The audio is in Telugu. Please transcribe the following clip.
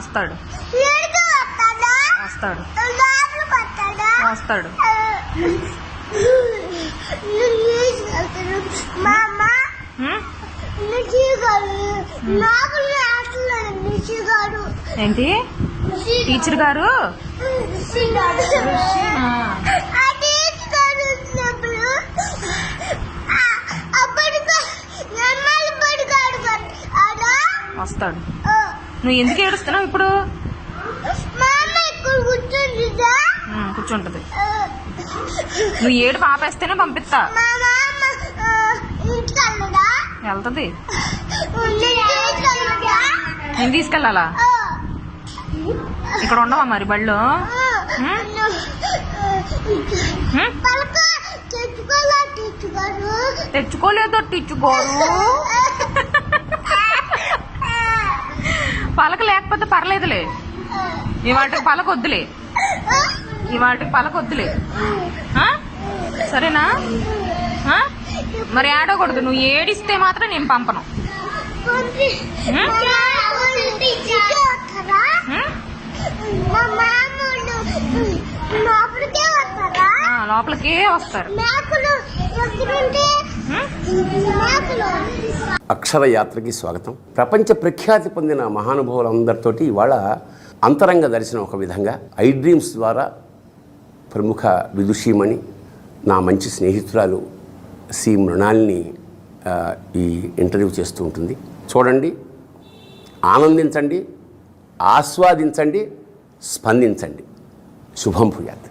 వస్తాడు. వస్తాడా? వస్తాడు. ఏంటి? టీచర్ గారు. వస్తాడు. నువ్వు ఎందుకు ఏడుస్తున్నావు ఇప్పుడు? కూర్చుంటుందా? నువ్వు ఏడు పాపేస్తేనే పంపిస్తా. వెళ్తది. నేను తీసుకెళ్ళాలా? ఇక్కడ ఉండవా మరి బళ్ళు? తెచ్చుకోలేదో తెచ్చుకోరు పలక లేకపోతే పర్లేదులే. ఇవాటికి పలక వద్దులే ఇవాటికి పలక వద్దులే? సరేనా? మరి ఏడకూడదు నువ్వు ఏడిస్తే మాత్రం నేను పంపను. లోపలికే వస్తారా? అక్షర యాత్రకి స్వాగతం. ప్రపంచ ప్రఖ్యాతి పొందిన మహానుభావులందరితోటి ఇవాళ అంతరంగ దర్శనం ఒక విధంగా ఐ డ్రీమ్స్ ద్వారా ప్రముఖ విదుషీమణి నా మంచి స్నేహితురాలు సి మృణాల్ని ఈ ఇంటర్వ్యూ చేస్తూ ఉంటుంది. చూడండి ఆనందించండి ఆస్వాదించండి స్పందించండి. శుభం భూయాత్.